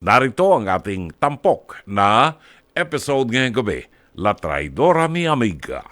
Narito ang ating tampok na episode ngayong gabi, La Traidora Mi Amiga.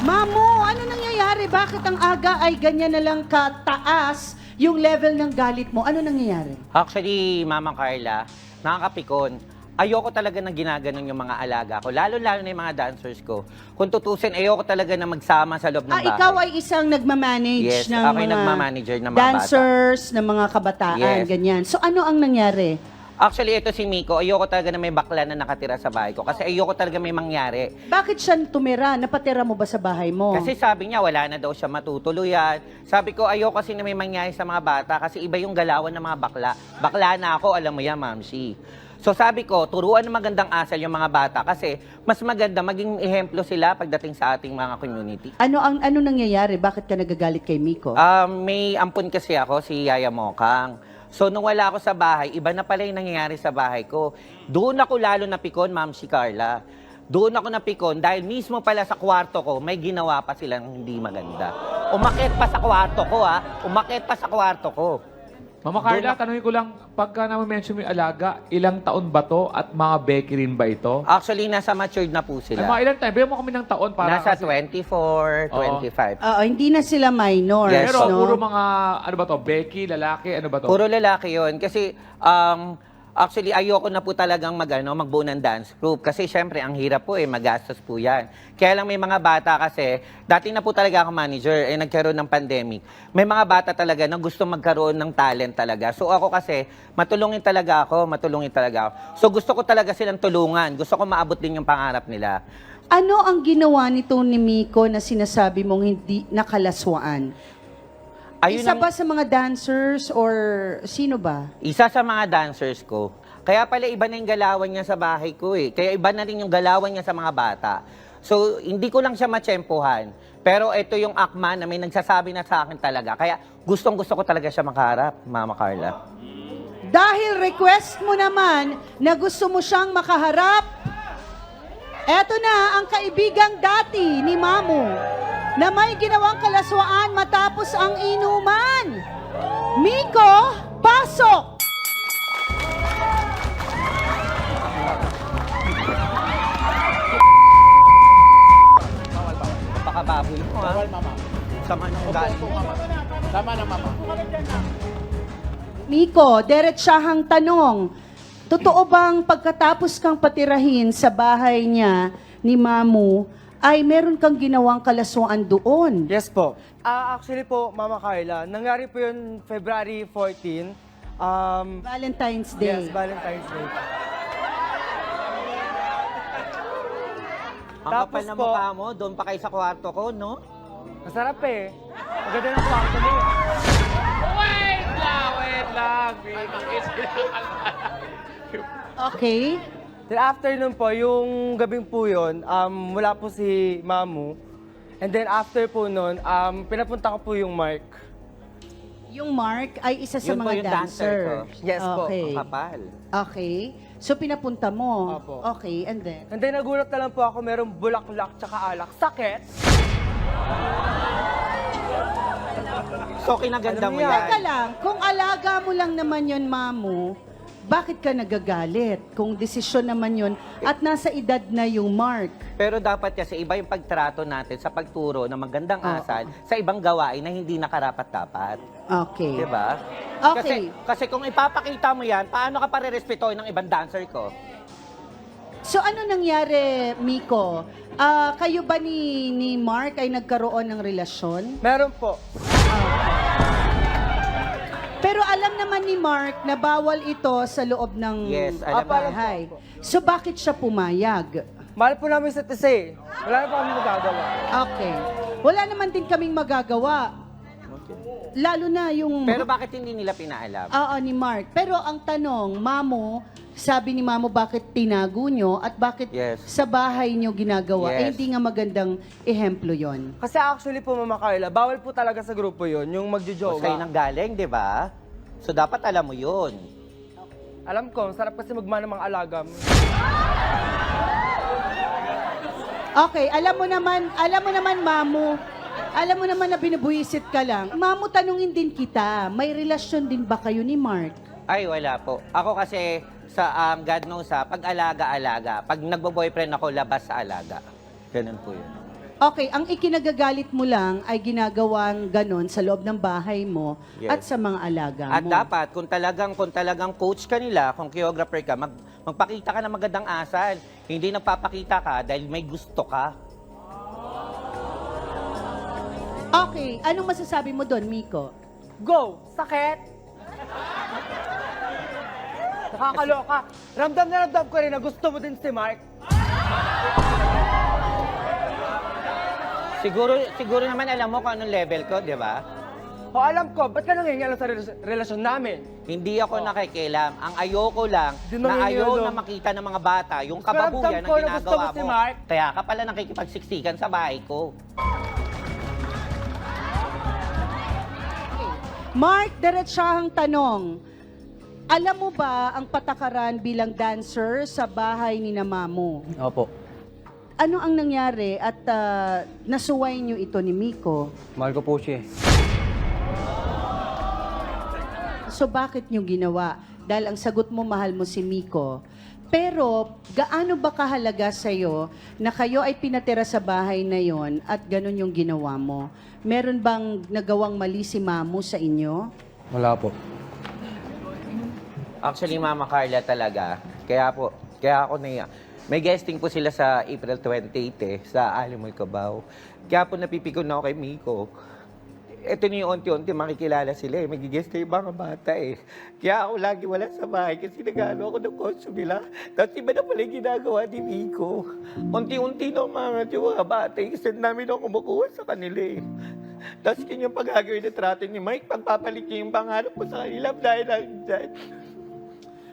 Mamo, ano nangyayari? Bakit ang aga ay ganyan na lang kataas yung level ng galit mo? Ano nangyayari? Actually, Mama Carla, nakakapikon. Ayoko talaga na ginaganon yung mga alaga ko, lalo-lalo na yung mga dancers ko. Kung tutusin, ayoko talaga na magsama sa loob ng Ah, bahay. ikaw ay isang nagmamanage Yes, ng ako yung mga nagmamanager ng mga dancers, ng mga kabataan, Yes. ganyan. So ano ang nangyari? Actually, ito si Miko, ayoko talaga na may bakla na nakatira sa bahay ko kasi ayoko talaga may mangyari. Bakit siya tumira? Napatira mo ba sa bahay mo? Kasi sabi niya, wala na daw siya matutuluyan. Sabi ko, ayoko kasi na may mangyari sa mga bata kasi iba yung galawan ng mga bakla. Bakla na ako, alam mo yan, Mamsi. So sabi ko, turuan ng magandang asal yung mga bata kasi mas maganda maging ehemplo sila pagdating sa ating mga community. ano ang ano nangyayari? Bakit ka nagagalit kay Miko? Um, may ampun kasi ako, si Yaya Mokang. So, nung wala ako sa bahay, iba na pala yung nangyayari sa bahay ko. Doon ako lalo napikon, ma'am, si Carla. Doon ako napikon dahil mismo pala sa kwarto ko, may ginawa pa silang hindi maganda. Umakit pa sa kwarto ko, ha? Umakit pa sa kwarto ko. Mama Carla, tanungin ko lang, pagka na-mention mo yung alaga, ilang taon ba to at mga Becky rin ba ito? Actually, nasa matured na po Ay, sila. mga ilang time? Bigyan mo kami ng taon para Nasa kasi- 24, Oo. 25. Oo, hindi na sila minors, Yes, Pero no? puro mga, ano ba to, Becky, lalaki, ano ba to? Puro lalaki yon Kasi, um, actually, ayoko na po talagang mag, ano, magbuo ng dance group. Kasi, syempre, ang hirap po eh, magastos po yan. Kaya lang may mga bata kasi, dati na po talaga ako manager, eh, nagkaroon ng pandemic. May mga bata talaga na gusto magkaroon ng talent talaga. So, ako kasi, matulungin talaga ako, matulungin talaga ako. So, gusto ko talaga silang tulungan. Gusto ko maabot din yung pangarap nila. Ano ang ginawa nito ni Miko na sinasabi mong hindi nakalaswaan? Isa ang- ba sa mga dancers or sino ba? Isa sa mga dancers ko. Kaya pala iba na yung galawan niya sa bahay ko eh. Kaya iba na rin yung galawan niya sa mga bata. So, hindi ko lang siya matsempuhan. Pero ito yung akma na may nagsasabi na sa akin talaga. Kaya gustong gusto ko talaga siya makaharap, Mama Carla. Dahil request mo naman na gusto mo siyang makaharap, eto na ang kaibigang dati ni Mamu na may ginawang kalaswaan matapos ang inuman. Miko, pasok! Baka baboy mo ha. mama. Sama ng ugali mo. Miko, diretsahang tanong. Totoo bang pagkatapos kang patirahin sa bahay niya ni Mamu, ay meron kang ginawang kalaswaan doon? Yes po. Ah, actually po, Mama Carla, nangyari po yun February 14. Um, Valentine's Day. yes, Valentine's Day. Ang Tapos kapal na po- mukha mo, doon pa kayo sa kwarto ko, no? Masarap eh. Maganda ng kwarto mo eh. Wait lang, wait lang. Okay. Then after nun po, yung gabing po yun, um, wala po si Mamu. And then after po nun, um, pinapunta ko po yung Mark. Yung Mark ay isa sa Yun po mga yung dancer ko. Yes po. okay. Ang kapal. Okay. So pinapunta mo. Opo. Okay, and then? And then nagulat na lang po ako, merong bulaklak tsaka alak. Sakit! So, kinaganda mo mo yan. yan. Teka lang, kung alaga mo lang naman yon mamu, bakit ka nagagalit? Kung desisyon naman yon at nasa edad na yung Mark. Pero dapat kasi iba yung pagtrato natin sa pagturo ng magandang Oo. asal sa ibang gawain na hindi nakarapat-dapat. Okay. Di ba? Okay. Kasi, kasi kung ipapakita mo yan, paano ka parerespetuhin ng ibang dancer ko? So ano nangyari, Miko? Ah, kayo ba ni, ni Mark ay nagkaroon ng relasyon? Meron po. Pero alam naman ni Mark na bawal ito sa loob ng Yes, alam bahay. So bakit siya pumayag? Mahal po namin sa isa eh. Wala na po kami magagawa. Okay. Wala naman din kaming magagawa. Lalo na yung... Pero bakit hindi nila pinaalam? Oo, ni Mark. Pero ang tanong, Mamo, sabi ni Mamo bakit tinago nyo at bakit Yes. sa bahay nyo ginagawa, eh Yes. hindi nga magandang ehemplo yon. Kasi actually po, Mama Carla, bawal po talaga sa grupo yon yung magjojowa. sa'yo nang galing, di ba? So, dapat alam mo yun. Alam ko, sarap kasi magmana ng mga alaga mo. Okay, alam mo naman, alam mo naman, Mamo, Alam mo naman na binubuisit ka lang. Mamo, tanungin din kita, may relasyon din ba kayo ni Mark? Ay, wala po. Ako kasi sa um, God knows ha, pag alaga-alaga, pag nagbo-boyfriend ako, labas sa alaga. Ganun po yun. Okay, ang ikinagagalit mo lang ay ginagawang ganon sa loob ng bahay mo Yes. at sa mga alaga At mo. dapat, kung talagang, kung talagang coach ka nila, kung choreographer ka, mag, magpakita ka ng magandang asal. Hindi nagpapakita ka dahil may gusto ka. Okay, anong masasabi mo doon, Miko? Go! Sakit! Nakakaloka. Ramdam na ramdam ko rin na gusto mo din si Mark. Siguro, siguro naman alam mo kung anong level ko, di ba? O alam ko, ba't ka nangingialam sa relasyon, relasyon namin? Hindi ako nakikialam. Ang ayoko lang, Di na ayaw na makita ng mga bata, yung Ramdam kababuyan ko na na gusto ginagawa mo si mo. Mark. Kaya ka pala nakikipagsiksikan sa bahay ko. Mark, diretsahang tanong. Alam mo ba ang patakaran bilang dancer sa bahay ni na Mamo? Opo. Ano ang nangyari at ah, nasuway niyo ito ni Miko? Mahal ko po siya. eh. So bakit niyo ginawa? Dahil ang sagot mo, mahal mo si Miko. Pero gaano ba kahalaga sa'yo na kayo ay pinatira sa bahay na yon at ganun yung ginawa mo? Meron bang nagawang mali si Mamo sa inyo? Wala po. Actually, Mama Carla talaga. Kaya po, kaya ako na May guesting po sila sa April 28 eh, sa Alimoy Cabao. Kaya po napipikon na ako kay Miko. Ito na yung unti-unti makikilala sila eh. Magigest na yung mga bata eh. Kaya ako lagi wala sa bahay kasi nagano ako ng costume nila. Tapos iba na pala yung ginagawa ni Miko. Unti-unti na mga yung mga bata. Isa namin ako kumukuha sa kanila eh. Tapos yun yung pag-gagawin na ni Mike. Pagpapalit niya yung pangarap ko sa kanila dahil lang dyan.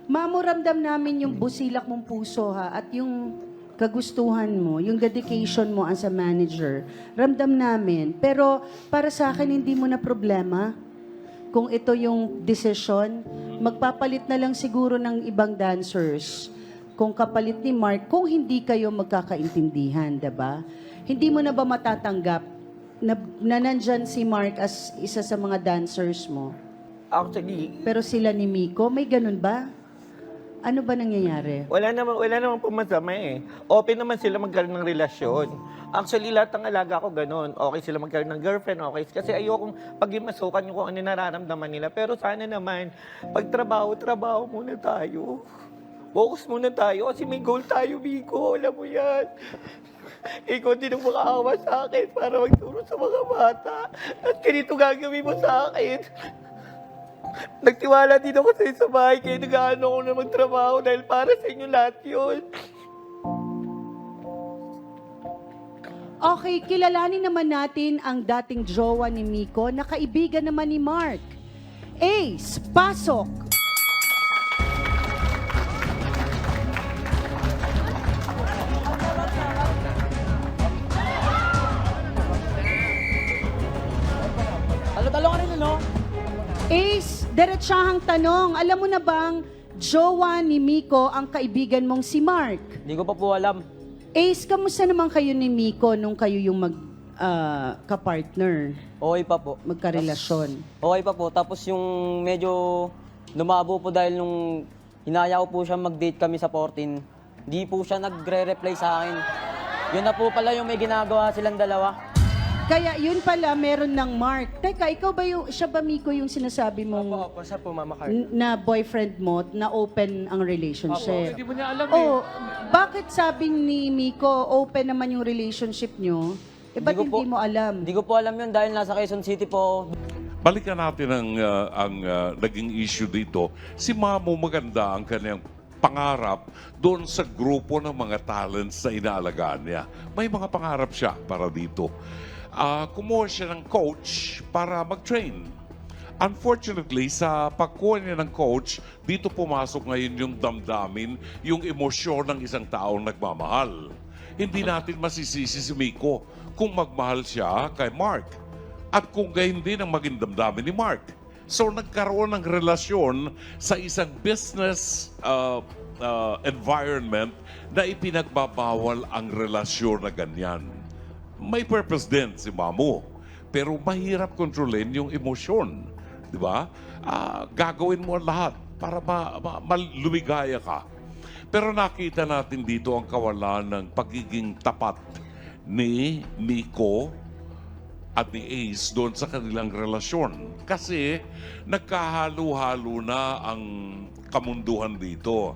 Mamo, ramdam namin yung busilak mong puso ha at yung kagustuhan mo, yung dedication mo as a manager. Ramdam namin. Pero para sa akin, hindi mo na problema kung ito yung decision. Magpapalit na lang siguro ng ibang dancers kung kapalit ni Mark, kung hindi kayo magkakaintindihan, 'di ba? Hindi mo na ba matatanggap na, na nandyan si Mark as isa sa mga dancers mo? Actually, Pero sila ni Miko, may ganun ba? Ano ba nangyayari? Wala naman, wala naman po masama eh. Open naman sila magkaroon ng relasyon. Actually, lahat ng alaga ko ganun. Okay sila magkaroon ng girlfriend, okay. Kasi ayokong pagimasukan yung kung ano nararamdaman nila. Pero sana naman, pag trabaho, trabaho muna tayo. Focus muna tayo kasi may goal tayo, Biko. Alam mo yan. Ikaw din ang makaawa sa akin para magturo sa mga bata. At ganito gagawin mo sa akin. Nagtiwala din ako sa sa bahay kaya nag-ano ako na magtrabaho dahil para sa inyo lahat yun. Okay, kilalanin naman natin ang dating jowa ni Miko na kaibigan naman ni Mark. Ace, pasok! Ano? Ace, diretsahang tanong, alam mo na bang jowa ni Miko ang kaibigan mong si Mark? Hindi ko pa po alam. Ace, kamusta naman kayo ni Miko nung kayo yung mag ah, kapartner, Okay pa po. magkarelasyon? Okay pa po. Tapos yung medyo lumabo po dahil nung hinaya ko po siya mag-date kami sa 14, di po siya nagre-reply sa akin. Yun na po pala yung may ginagawa silang dalawa. Kaya yun pala, meron ng Mark. Teka, ikaw ba yung, siya ba Miko yung sinasabi mong Opo, opo, siya po, Mama Carla. n- na boyfriend mo na open ang relationship? Hindi mo niya alam eh. Oh, bakit sabi ni Miko open naman yung relationship nyo? Eh, ba't Hindi ko hindi po- mo alam? Hindi ko po alam yun dahil nasa Quezon City po. Balikan natin ang, uh, ang uh, naging issue dito. Si Mamo maganda ang kanyang pangarap doon sa grupo ng mga talents na inaalagaan niya. May mga pangarap siya para dito. Ah, kumuha siya ng coach para mag-train. Unfortunately, sa pagkuha niya ng coach, dito pumasok ngayon yung damdamin, yung emosyon ng isang taong nagmamahal. Hindi natin masisisi si Miko kung magmahal siya kay Mark at kung gayon din ang maging damdamin ni Mark. So nagkaroon ng relasyon sa isang business uh, uh, environment na ipinagbabawal ang relasyon na ganyan. May purpose din si Mamu. pero mahirap kontrolin yung emosyon. Di ba? Ah, gagawin mo lahat para ma, ma, malumigaya ka. Pero nakita natin dito ang kawalan ng pagiging tapat ni Nico at ni Ace doon sa kanilang relasyon. Kasi nagkahalo-halo na ang kamunduhan dito.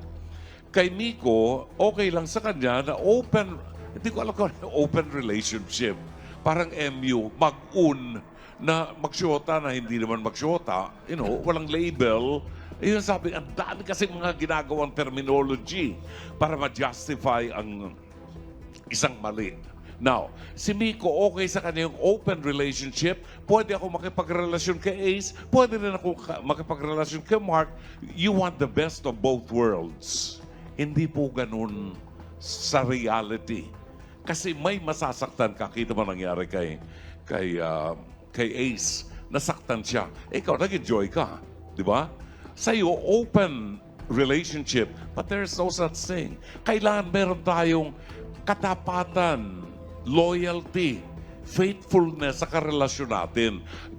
Kay Nico, okay lang sa kanya na open, hindi ko alam kung ano open relationship. Parang MU, mag-un na magsyota na hindi naman magsyota. You know, walang label. Yun sabi, ang dami kasi mga ginagawang terminology para ma-justify ang isang mali. Now, si Miko, okay sa kanya yung open relationship. Pwede ako makipagrelasyon kay Ace. Pwede rin ako makipagrelasyon kay Mark. You want the best of both worlds. Hindi po ganun sa reality. Kasi may masasaktan ka. Kita mo nangyari kay, kay, ah, kay Ace. Nasaktan siya. Ikaw, nag-enjoy ka. Di ba? Sa'yo, open relationship. But there's no such thing. Kailangan meron tayong katapatan, loyalty, faithfulness sa karelasyon natin.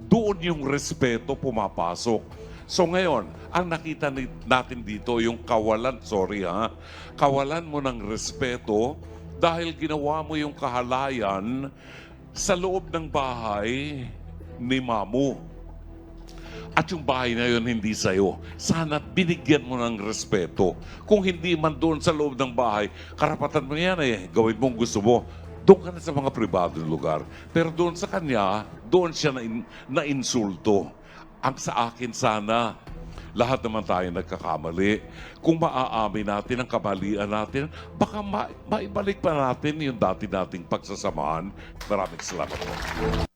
Doon yung respeto pumapasok. So ngayon, ang nakita natin dito yung kawalan, sorry ha, kawalan mo ng respeto dahil ginawa mo yung kahalayan sa loob ng bahay ni Mamu. At yung bahay na yun hindi sa'yo. Sana binigyan mo ng respeto. Kung hindi man doon sa loob ng bahay, karapatan mo yan eh. Gawin mo ang gusto mo. Doon ka na sa mga pribadong lugar. Pero doon sa kanya, doon siya na, na insulto. Ang sa akin sana, lahat naman tayo nagkakamali. Kung maaamin natin ang kamalian natin, baka ma- maibalik pa natin yung dati nating pagsasamahan. Maraming salamat po.